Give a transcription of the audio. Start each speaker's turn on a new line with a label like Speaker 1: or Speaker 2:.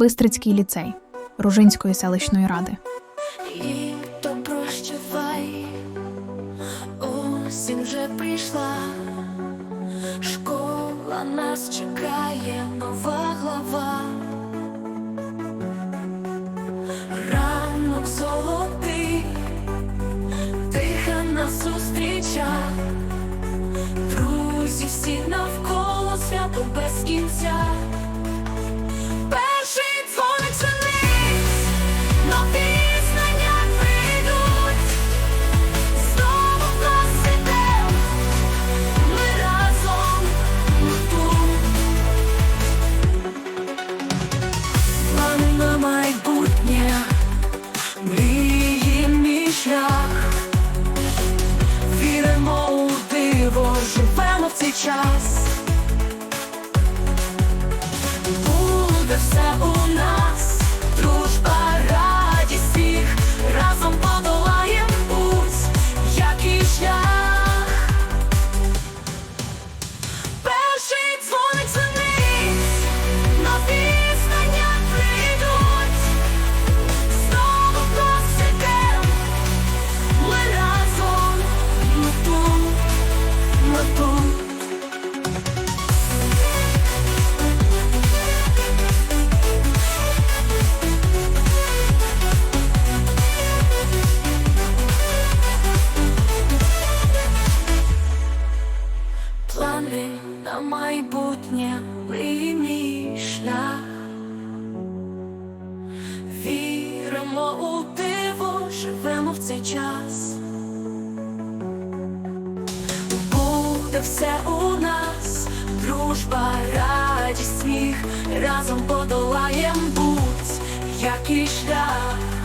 Speaker 1: Бистрицький ліцей Ружинської селищної ради.
Speaker 2: І прощавай, осінь вже прийшла, школа нас чекає, нова глава. Ранок золотий, тиха нас зустріча, друзі всі навколо свято без кінця. Шлях, віримо у диво, живемо в цей час. Буде все у майбутнє, мій шлях. Віримо у диво, живемо в цей час. Буде все у нас, дружба, радість, сміх, разом подолаєм будь, який шлях.